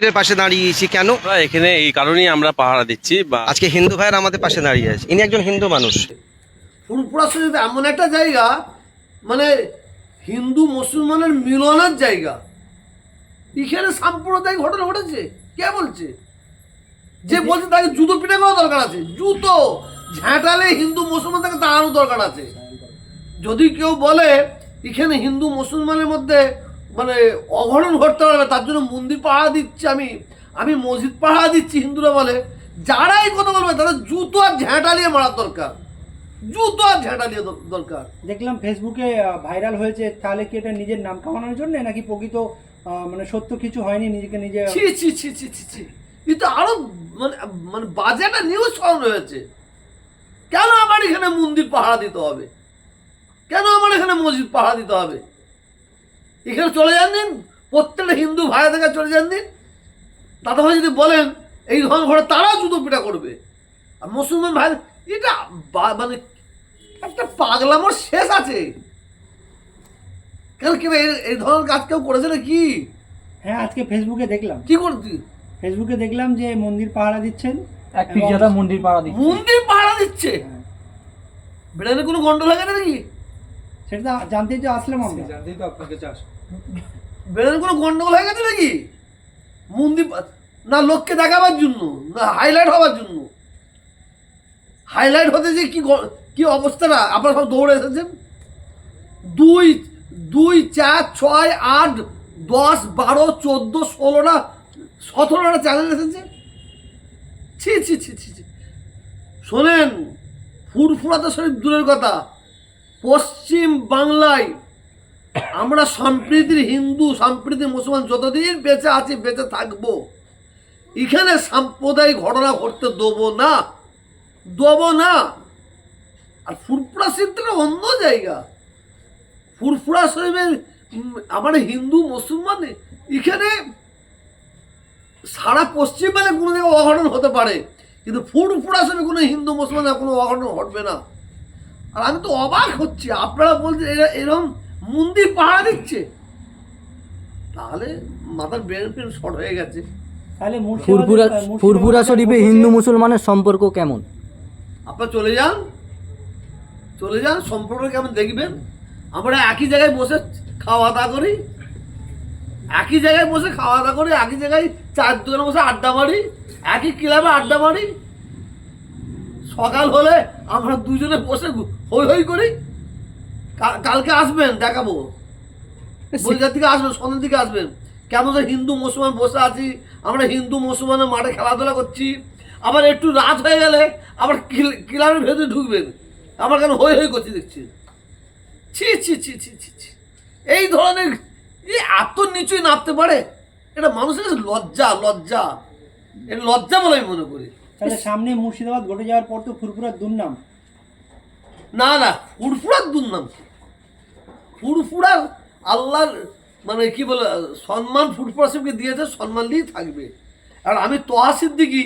মন্দিরের পাশে দাঁড়িয়েছি কেন? আমরা এখানে এই কারণেই আমরা পাহারা দিচ্ছি বা আজকে হিন্দু ভাইয়ের আমাদের পাশে দাঁড়িয়ে আছে। ইনি একজন হিন্দু মানুষ। ফুরফুরা শরীফ এমন একটা জায়গা মানে হিন্দু মুসলমানের মিলনের জায়গা এখানে সাম্প্রদায়িক ঘটনা ঘটেছে কে বলছে? যে বলছে তাকে জুতো পিঠে করা দরকার আছে জুতো ঝাঁটালে হিন্দু মুসলমান তাকে দাঁড়ানোর দরকার আছে। যদি কেউ বলে এখানে হিন্দু মুসলমানের মধ্যে মানে অঘটন ঘটতে পারবে তার জন্য মন্দির পাহারা দিচ্ছি আমি আমি মসজিদ পাহারা দিচ্ছি হিন্দুরা বলে। যারাই কথা বলবে তাদের জুতো আর ঝাঁটালিয়ে মারার দরকার। জুতো আর ঝাঁটালিয়ে দর- দরকার। দেখলাম ফেসবুকে ভাইরাল হয়েছে তাহলে কি এটা নিজের নাম কামানোর জন্য নাকি প্রকৃত মানে সত্য কিছু হয়নি নিজেকে নিজে ছি ছি ছি ছি ছি ছি। কিন্তু আরও মানে মানে বাজে একটা নিউজ ছড়ানো হয়েছে। কেন আমার এখানে মন্দির পাহারা দিতে হবে? কেন আমার এখানে মসজিদ পাহারা দিতে হবে? এখানে চলে যান দিন প্রত্যেকটা হিন্দু ভাই থেকে চলে যান দিন। দাদা ভাই যদি বলেন এই ধরনের ঘরে তারাও জুতো পিঠা করবে। আর মুসলমান ভাই এটা মানে একটা পাগলামোর শেষ আছে। কেন কেউ এই- ধরনের কাজ কেউ করেছে না কি হ্যাঁ আজকে ফেসবুকে দেখলাম। কি করছি ফেসবুকে দেখলাম যে মন্দির পাহারা দিচ্ছেন। এক পিজ্জাদা মন্দির পাড়া দিচ্ছে। মন্দির পাহারা দিচ্ছে? হ্যাঁ। বেড়ালে কোনো গন্ডল লাগে না নাকি? সেটা জানতে যে আসলাম আমরা বেড়ালে কোনো গন্ডগোল হয়ে গেছে নাকি? মন্দির না লোককে দেখাবার জন্য, না হাইলাইট হওয়ার জন্য। হাইলাইট হতে যে কি কি অবস্থাটা? আপনারা সব দৌড়ে এসেছেন? দুই দুই, চার, ছয়, আট, দশ, বারো, চোদ্দ ষোলোটা সতেরোটা চ্যানেল এসেছে? ছি ছি ছি ছি ছি। শোনেন, ফুরফুরাতে শরীফ দূরের কথা। পশ্চিম বাংলায় আমরা সম্প্রীতির হিন্দু সম্প্রীতির মুসলমান যতদিন বেঁচে আছি বেঁচে থাকব। এখানে সাম্প্রদায়িক ঘটনা ঘটতে দেবো না। দেবো না। আর ফুরফুরা শরীফটা অন্য জায়গা। ফুরফুরা উম, আমার হিন্দু মুসলমান এখানে সারা পশ্চিমবঙ্গে কোনো জায়গায় অঘটন হতে পারে। কিন্তু ফুরফুরা শরীফে কোনো হিন্দু মুসলমান কোনো অঘটন ঘটবে না। আর আমি তো অবাক হচ্ছি। আপনারা বলছেন এরা এরকম মন্দির পাহারা দিচ্ছে। তাহলে মাথার ব্রেন ফ্রেন শর্ট হয়ে গেছে। তাহলে ফুরফুরা ফুরফুরা শরীফে হিন্দু মুসলমানের সম্পর্ক কেমন? আপনারা চলে যান। চলে যান সম্পর্ক কেমন দেখবেন। আমরা একই জায়গায় বসে খাওয়া দাওয়া করি। একই জায়গায় বসে খাওয়া দাওয়া করি একই জায়গায় চার দোকানে বসে আড্ডা মারি একই ক্লাবে আড্ডা মারি। সকাল হলে আমরা দুজনে বসে হই হই করি। কালকে আসবেন দেখাবো। বৈজার থেকে আসবেন সন্ধ্যের দিকে আসবেন। কেমন যে হিন্দু মুসলমান বসে আছি আমরা হিন্দু মুসলমানের মাঠে খেলাধুলা করছি আবার একটু রাত হয়ে গেলে আবার কিল- ক্লাবের ভেতরে ঢুকবেন। আবার কেন হই হই করছি দেখছি। ছি ছি ছি ছি ছি ছি। এই ধরনের এত নিচুই নামতে পারে? এটা মানুষের লজ্জা লজ্জা। এটা লজ্জা বলে আমি মনে করি। তাহলে সামনে মুর্শিদাবাদ ঘটে যাওয়ার পর তো ফুরফুরার দুর্নাম। না না ফুরফুরার দুর্নাম কি? ফুরফুরার আল্লাহর মানে কি বলে, সম্মান ফুরফুরা সাহেবকে দিয়েছে, সম্মান দিয়েই থাকবে। আর আমি তোহা সিদ্দিকি,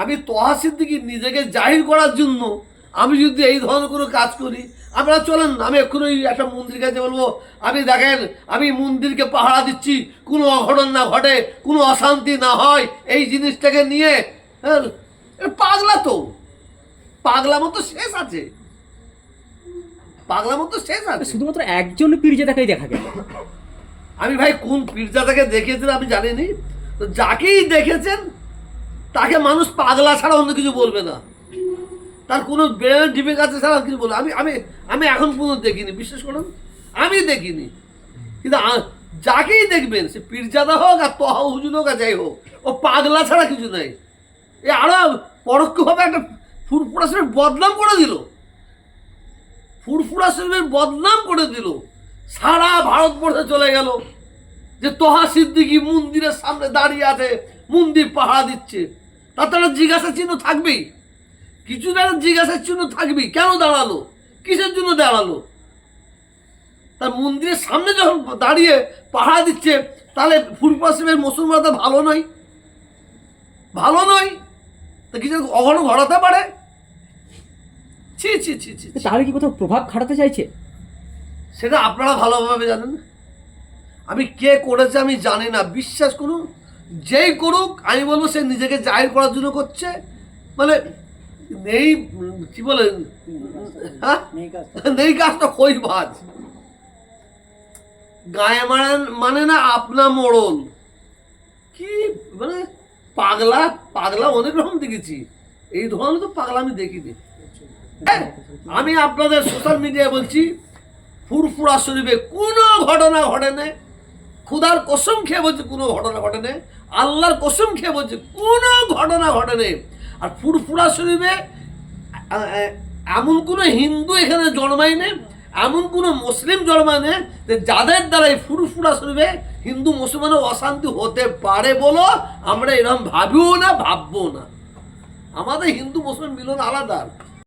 আমি তোহা সিদ্দিকি নিজেকে জাহির করার জন্য আমি যদি এই ধরনের কোনো কাজ করি, আপনারা চলেন, আমি এক্ষুনি একটা মন্দির কাছে বলব, আমি দেখেন, আমি মন্দিরকে পাহারা দিচ্ছি, কোনো অঘটন না ঘটে, কোনো অশান্তি না হয়, এই জিনিসটাকে নিয়ে হ্যাঁ পাগলা তো। পাগলা মতো শেষ আছে। পাগলা মতো শেষ আছে। শুধুমাত্র একজন পীরজাদাকেই দেখা গেল। আমি ভাই কোন পীরজাদাকে দেখেছেন আমি জানিনি। তো যাকেই দেখেছেন তাকে মানুষ পাগলা ছাড়া অন্য কিছু বলবে না। তার কোনো ব্রেনের ডিফেক্ট আছে ছাড়া কিছু বলবে আমি আমি আমি এখন পর্যন্ত দেখিনি বিশ্বাস করুন আমি দেখিনি। কিন্তু যাকেই দেখবেন সে পীরজাদা হোক আর তহা হুজুর হোক আর যাই হোক ও পাগলা ছাড়া কিছু নাই। এ আরও পরোক্ষভাবে একটা শরীফ বদনাম করে দিল। ফুরফুরা শরীফের বদনাম করে দিল। সারা ভারতবর্ষে চলে গেল। যে তোহা সিদ্দিকি মন্দিরের সামনে দাঁড়িয়ে আছে, মন্দির পাহারা দিচ্ছে। তার তো একটা জিজ্ঞাসা চিহ্ন থাকবেই। কিছু একটা জিজ্ঞাসার চিহ্ন থাকবেই। কেন দাঁড়াল? কিসের জন্য দাঁড়াল? তার মন্দিরের সামনে যখন দাঁড়িয়ে পাহারা দিচ্ছে, তাহলে ফুরফুরা শরীফের মুসলমানরা ভালো নয়। ভালো নয়? তা কিছু অঘটন ঘটাতে পারে? ছি ছি ছি ছি। তাহলে কি কোথাও প্রভাব খাটাতে চাইছে? সেটা আপনারা ভালোভাবে জানেন। আমি কে করেছে আমি জানি না। বিশ্বাস করুন যেই করুক আমি বলব সে নিজেকে জাহির করার জন্য করছে। মানে নেই কি বলে হ্যাঁ? নেই কাজটা কই ভাজ। গায়ে মানে মানে না আপনা মরণ কি মানে পাগলা পাগলা অনেক রকম দেখেছি। এই ধরনের তো পাগলা আমি দেখিনি। আমি আপনাদের সোশ্যাল মিডিয়ায় বলছি, ফুরফুরা শরীফে কোনো ঘটনা ঘটেনি খুদার কসম খেয়ে বলছে কোনো ঘটনা ঘটেনি, আল্লাহর কসম খেয়ে বলছে কোনো ঘটনা ঘটেনি। আর ফুরফুরা শরীফে এমন কোনো হিন্দু এখানে জন্মায়নি, এমন কোনো মুসলিম জন্মায়নি যে যাদের দ্বারা এই ফুরফুরা শরীফে হিন্দু মুসলমানের অশান্তি হতে পারে বলো আমরা এরকম ভাবিও না ভাববো না। আমাদের হিন্দু মুসলিম মিলন আলাদা।